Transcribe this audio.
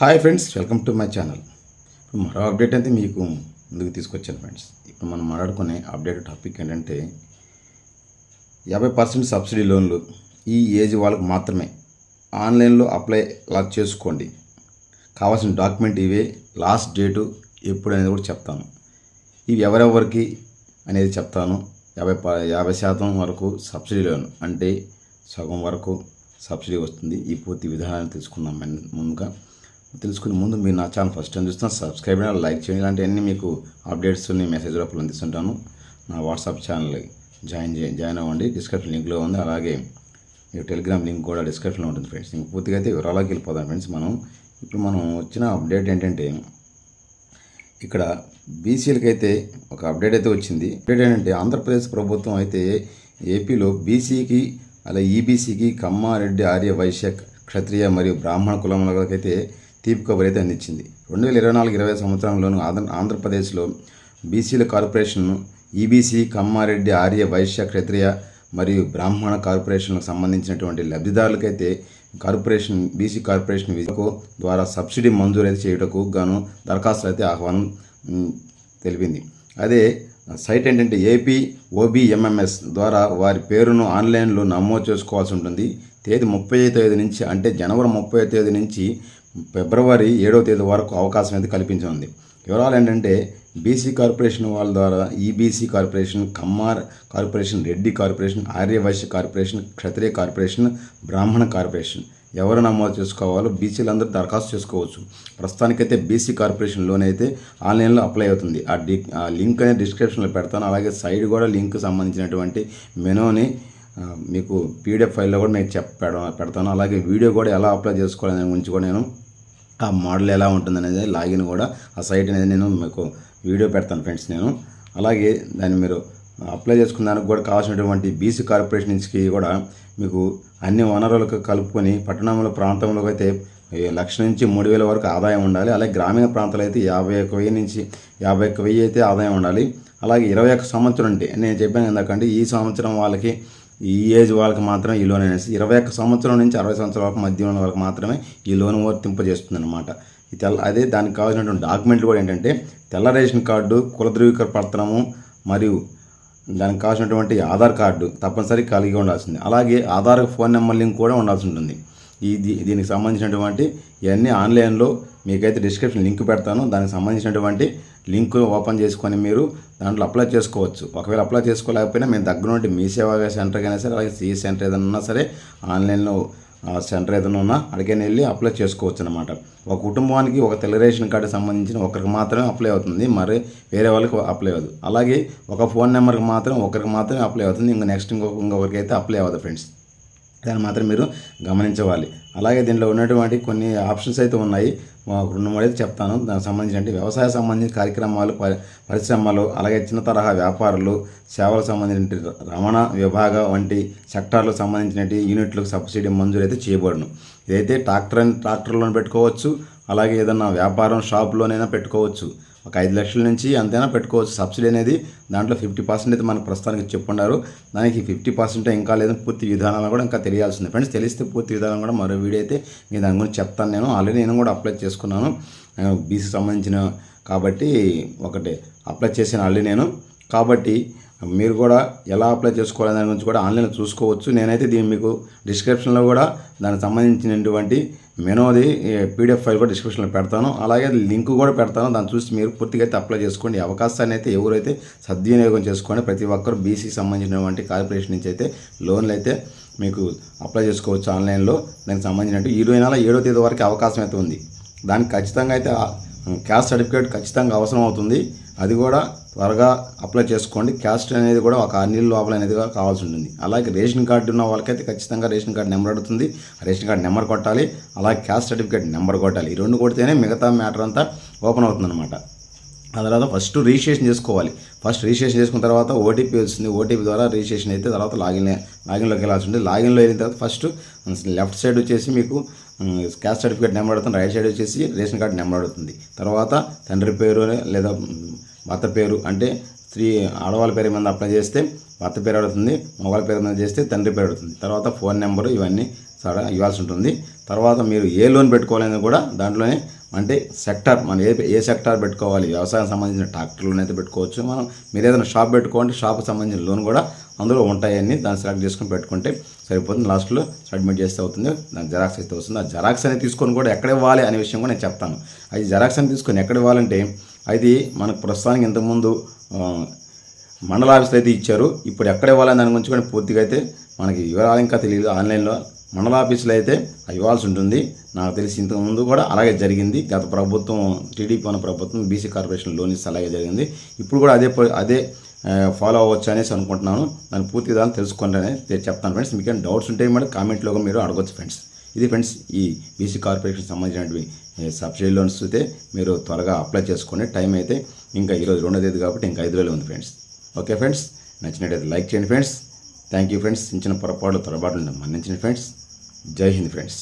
Hi friends welcome to my channel. ఇప్పుడు మరో update అయితే మీకు ముందుకు తీసుకొచ్చాను ఫ్రెండ్స్. ఇప్పుడు మనం మాట్లాడుకునే అప్డేట్ టాపిక్ ఏంటంటే యాభై పర్సెంట్ సబ్సిడీ లోన్లు ఈ ఏజ్ వాళ్ళకు మాత్రమే. ఆన్లైన్లో అప్లై లా చేసుకోండి? కావాల్సిన డాక్యుమెంట్ ఇవే. లాస్ట్ డేటు ఎప్పుడు అనేది కూడా చెప్తాను. ఇవి ఎవరెవరికి అనేది చెప్తాను. యాభై ప యాభై శాతం వరకు సబ్సిడీ లోన్ అంటే సగం వరకు సబ్సిడీ వస్తుంది. ఈ పూర్తి విధానాన్ని తెలుసుకుందాం. ముందుగా తెలుసుకునే ముందు మీరు నా ఛానల్ ఫస్ట్ టైం చూస్తున్నా సబ్స్క్రైబ్ అయినా లైక్ చేయండి. ఇలాంటివన్నీ మీకు అప్డేట్స్ నేను మెసేజ్ రూపంలో అందిస్తుంటాను. నా వాట్సాప్ ఛానల్ జాయిన్ జాయిన్ అవ్వండి. డిస్క్రిప్షన్ లింక్లో ఉంది. అలాగే మీకు టెలిగ్రామ్ లింక్ కూడా డిస్క్రిప్షన్లో ఉంటుంది ఫ్రెండ్స్. ఇంక పూర్తిగా అయితే వివరాలకు వెళ్ళిపోదాం ఫ్రెండ్స్ మనం. ఇప్పుడు మనం వచ్చిన అప్డేట్ ఏంటంటే ఇక్కడ బీసీలకి అయితే ఒక అప్డేట్ అయితే వచ్చింది. అప్డేట్ ఏంటంటే ఆంధ్రప్రదేశ్ ప్రభుత్వం అయితే ఏపీలో బీసీకి అలా ఈబీసీకి కమ్మారెడ్డి ఆర్య వైశ్య క్షత్రియ మరియు బ్రాహ్మణ కులములకైతే తీపి కబురు అయితే అందించింది. రెండు వేల ఇరవై నాలుగు ఇరవై సంవత్సరంలోను ఆంధ్ర ఆంధ్రప్రదేశ్లో బీసీల కార్పొరేషన్ ఈబీసీ కమ్మారెడ్డి ఆర్య వైశ్య క్షత్రియ మరియు బ్రాహ్మణ కార్పొరేషన్లకు సంబంధించినటువంటి లబ్ధిదారులకైతే కార్పొరేషన్ బీసీ కార్పొరేషన్ విధులకు ద్వారా సబ్సిడీ మంజూరు అయితే చేయుటకు గాను దరఖాస్తులు అయితే ఆహ్వానం తెలిపింది. అదే సైట్ ఏంటంటే ఏపీ ఓబీఎంఎంఎస్ ద్వారా వారి పేరును ఆన్లైన్లో నమోదు చేసుకోవాల్సి ఉంటుంది. తేదీ ముప్పై తేదీ నుంచి అంటే జనవరి ముప్పై తేదీ నుంచి ఫిబ్రవరి ఏడవ తేదీ వరకు అవకాశం అయితే కల్పించింది వివరాలు ఏంటంటే బీసీ కార్పొరేషన్ వాళ్ళ ద్వారా EBC corporation Kamma corporation Reddy corporation Aryavaishya corporation Kshatriya corporation Brahmana corporation. ఎవరు నమోదు చేసుకోవాలో బీసీలందరూ దరఖాస్తు చేసుకోవచ్చు. ప్రస్తుతానికైతే బీసీ కార్పొరేషన్ అయితే ఆన్లైన్లో అప్లై అవుతుంది. ఆ డి ఆ లింక్ అనేది డిస్క్రిప్షన్లో పెడతాను. అలాగే సైడ్ కూడా లింక్ సంబంధించినటువంటి మెనూని మీకు పీడిఎఫ్ ఫైల్లో కూడా నేను చెప్ పెడతాను. అలాగే వీడియో కూడా ఎలా అప్లై చేసుకోవాలనే గురించి కూడా నేను ఆ మోడల్ ఎలా ఉంటుంది అనేది లాగిన్ కూడా ఆ సైట్ అనేది నేను మీకు వీడియో పెడతాను ఫ్రెండ్స్ నేను. అలాగే దాన్ని మీరు అప్లై చేసుకున్న దానికి కూడా కావాల్సినటువంటి బీసీ కార్పొరేషన్ నుంచి కూడా మీకు అన్ని వనరులకు కలుపుకొని పట్టణంలో ప్రాంతంలో అయితే లక్ష నుంచి మూడు వేల వరకు ఆదాయం ఉండాలి. అలాగే గ్రామీణ ప్రాంతాలు అయితే యాభై ఒక్క వెయ్యి నుంచి యాభై ఒక్క వెయ్యి అయితే ఆదాయం ఉండాలి. అలాగే ఇరవై ఒక్క సంవత్సరం అంటే నేను చెప్పాను ఎందుకంటే ఈ సంవత్సరం వాళ్ళకి ఈ ఏజ్ వాళ్ళకి మాత్రమే ఈ లోన్ అనేసి ఇరవై ఒక్క సంవత్సరం నుంచి అరవై సంవత్సరాల వరకు మధ్య ఉన్న వాళ్ళకి మాత్రమే ఈ లోన్ వర్తింపజేస్తుంది అనమాట తెల్ల అదే దానికి కావాల్సినటువంటి డాక్యుమెంట్లు కూడా ఏంటంటే తెల్ల రేషన్ కార్డు కుల ధృవీకరణ పత్రము మరియు దానికి కావాల్సినటువంటి ఆధార్ కార్డు తప్పనిసరి కలిగి ఉండాల్సింది. అలాగే ఆధార్ ఫోన్ నెంబర్ లింక్ కూడా ఉండాల్సి ఉంటుంది. ఈ దీనికి సంబంధించినటువంటి ఇవన్నీ ఆన్లైన్లో మీకైతే డిస్క్రిప్షన్ లింక్ పెడతాను. దానికి సంబంధించినటువంటి లింక్ ఓపెన్ చేసుకొని మీరు దాంట్లో అప్లై చేసుకోవచ్చు. ఒకవేళ అప్లై చేసుకోలేకపోయినా మేము దగ్గర నుండి మీ సేవా సెంటర్ అయినా సరే అలాగే సిఈ సెంటర్ ఏదైనా ఉన్నా సరే ఆన్లైన్లో సెంటర్ ఏదైనా ఉన్నా అడిగిన వెళ్ళి అప్లై చేసుకోవచ్చు అనమాట ఒక కుటుంబానికి ఒక తెల్ల రేషన్ కార్డు సంబంధించిన ఒకరికి మాత్రమే అప్లై అవుతుంది. మరి వేరే వాళ్ళకి అప్లై అవ్వదు. అలాగే ఒక ఫోన్ నెంబర్కి మాత్రం ఒకరికి మాత్రమే అప్లై అవుతుంది. ఇంకా నెక్స్ట్ ఇంకొక ఇంకొకరికి అయితే అప్లై అవ్వదు ఫ్రెండ్స్. దాన్ని మాత్రం మీరు గమనించవాలి. అలాగే దీనిలో ఉన్నటువంటి కొన్ని ఆప్షన్స్ అయితే ఉన్నాయి. రెండు మూడు అయితే చెప్తాను. దానికి సంబంధించిన వ్యవసాయ సంబంధించిన కార్యక్రమాలు పరి- పరిశ్రమలు అలాగే చిన్న తరహా వ్యాపారులు సేవలకు సంబంధించిన రవాణా విభాగ వంటి సెక్టార్లకు సంబంధించిన యూనిట్లకు సబ్సిడీ మంజూరు అయితే చేయబడును. ఇదైతే ట్రాక్టర్ అని పెట్టుకోవచ్చు అలాగే ఏదన్నా వ్యాపారం షాప్లోనైనా పెట్టుకోవచ్చు. ఒక ఐదు లక్షల నుంచి అంతైనా పెట్టుకోవచ్చు. సబ్సిడీ అనేది దాంట్లో ఫిఫ్టీ పర్సెంట్ అయితే మనకు ప్రస్తుతానికి చెప్పున్నారు. దానికి ఫిఫ్టీ పర్సెంట్ ఇంకా లేదు. పూర్తి విధానాలు కూడా ఇంకా తెలియాల్సింది ఫ్రెండ్స్ తెలిస్తే పూర్తి విధానం కూడా మరో వీడియో అయితే మీ దాని గురించి చెప్తాను నేను. ఆల్రెడీ నేను కూడా అప్లై చేసుకున్నాను. బీసీ సంబంధించిన కాబట్టి ఒకటి. అప్లై చేసిన ఆల్రెడీ నేను. కాబట్టి మీరు కూడా ఎలా అప్లై చేసుకోవాలనే దాని గురించి కూడా ఆన్లైన్లో చూసుకోవచ్చు. నేనైతే దీన్ని మీకు డిస్క్రిప్షన్లో కూడా దానికి సంబంధించినటువంటి మెనోది పీడిఎఫ్ ఫైల్ కూడా డిస్క్రిప్షన్లో పెడతాను. అలాగే లింక్ కూడా పెడతాను. దాన్ని చూసి మీరు పూర్తిగా అయితే అప్లై చేసుకోండి. అవకాశాన్ని అయితే ఎవరైతే సద్వినియోగం చేసుకోండి ప్రతి ఒక్కరు బీసీకి సంబంధించినటువంటి కార్పొరేషన్ నుంచి అయితే లోన్లు అయితే మీకు అప్లై చేసుకోవచ్చు ఆన్లైన్లో. దానికి సంబంధించినట్టు ఇరవై నెల ఏడో తేదీ వరకు అవకాశం అయితే ఉంది. దానికి ఖచ్చితంగా అయితే క్యాస్ట్ సర్టిఫికేట్ ఖచ్చితంగా అవసరం అవుతుంది. అది కూడా త్వరగా అప్లై చేసుకోండి. క్యాస్ట్ అనేది కూడా ఒక ఆరు నెలల లోపల అనేది కూడా కావాల్సి ఉంటుంది. అలాగే రేషన్ కార్డు ఉన్న వాళ్ళకైతే ఖచ్చితంగా రేషన్ కార్డు నెంబర్ అడుగుతుంది. రేషన్ కార్డు నెంబర్ కొట్టాలి. అలాగే క్యాస్ట్ సర్టిఫికేట్ నెంబర్ కొట్టాలి. ఈ రెండు కొడితేనే మిగతా మ్యాటర్ అంతా ఓపెన్ అవుతుందన్నమాట ఆ తర్వాత ఫస్ట్ రిజిస్ట్రేషన్ చేసుకోవాలి. ఫస్ట్ రిజిస్ట్రేషన్ చేసుకున్న తర్వాత ఓటీపీ వస్తుంది. ఓటీపీ ద్వారా రిజిస్ట్రేషన్ అయితే తర్వాత లాగిన్ లాగిన్లోకి వెళ్ళాల్సి ఉంటుంది. లాగిన్లో వెళ్ళిన తర్వాత ఫస్ట్ లెఫ్ట్ సైడ్ వచ్చేసి మీకు క్యాస్ట్ సర్టిఫికేట్ నెంబర్ అడుగుతుంది. రైట్ సైడ్ వచ్చేసి రేషన్ కార్డు నెంబర్ అడుగుతుంది. తర్వాత తండ్రి పేరు లేదా భర్త పేరు అంటే స్త్రీ ఆడవాళ్ళ పేరు మీద అప్లై చేస్తే భర్త పేరు అడుగుతుంది మగవాళ్ళ పేరు మీద చేస్తే తండ్రి పేరు అడుగుతుంది. తర్వాత ఫోన్ నెంబరు ఇవన్నీ సడ ఇవ్వాల్సి ఉంటుంది. తర్వాత మీరు ఏ లోన్ పెట్టుకోవాలనేది కూడా దాంట్లోనే అంటే సెక్టార్ మనం ఏ ఏ సెక్టార్ పెట్టుకోవాలి వ్యవసాయం సంబంధించిన ట్రాక్టర్ లోన్ అయితే పెట్టుకోవచ్చు. మనం మీరు ఏదైనా షాప్ పెట్టుకోవాలంటే షాప్కి సంబంధించిన లోన్ కూడా అందులో ఉంటాయని దాన్ని సెలెక్ట్ చేసుకొని పెట్టుకుంటే సరిపోతుంది. లాస్ట్లో సబ్మిట్ చేస్తే అవుతుంది దాని జెరాక్స్ అయితే వస్తుంది. ఆ జెరాక్స్ అనేది తీసుకొని కూడా ఎక్కడ ఇవ్వాలి అనే విషయం కూడా నేను చెప్తాను. అది జెరాక్స్ అని తీసుకొని ఎక్కడ ఇవ్వాలంటే అది మనకు ప్రస్తుతానికి ఇంతకుముందు మండల ఆఫీస్లో అయితే ఇచ్చారు. ఇప్పుడు ఎక్కడ ఇవ్వాలని దాని గురించి కూడా పూర్తిగా అయితే మనకి వివరాలు ఇంకా తెలియదు. ఆన్లైన్లో మండల ఆఫీసులో అయితే ఇవ్వాల్సి ఉంటుంది. నాకు తెలిసి ఇంతకుముందు కూడా అలాగే జరిగింది. గత ప్రభుత్వం టీడీపీ ఉన్న ప్రభుత్వం బీసీ కార్పొరేషన్ లోన్ ఇస్తే అలాగే జరిగింది. ఇప్పుడు కూడా అదే అదే ఫాలో అవ్వచ్చు అనేసి అనుకుంటున్నాను. దాన్ని పూర్తిగా దాన్ని తెలుసుకుంటానే చెప్తాను ఫ్రెండ్స్. మీకు ఏమైనా డౌట్స్ ఉంటే మేడం కామెంట్లో మీరు అడగొచ్చు ఫ్రెండ్స్. ఇది ఫ్రెండ్స్ ఈ బీసీ కార్పొరేషన్ సంబంధించినటువంటి సబ్సిడీ లోన్స్ అయితే మీరు త్వరగా అప్లై చేసుకునే టైం అయితే ఇంకా ఈరోజు రెండో తేదీ కాబట్టి ఇంకా ఐదు వేలు ఉంది ఫ్రెండ్స్. ఓకే ఫ్రెండ్స్ నచ్చినట్టయితే లైక్ చేయండి ఫ్రెండ్స్. థ్యాంక్ యూ ఫ్రెండ్స్ చిన్న పొరపాట్లు పొరపాట్లు తొరపాట్లు మన్నించండి ఫ్రెండ్స్. జై హింద్ ఫ్రెండ్స్.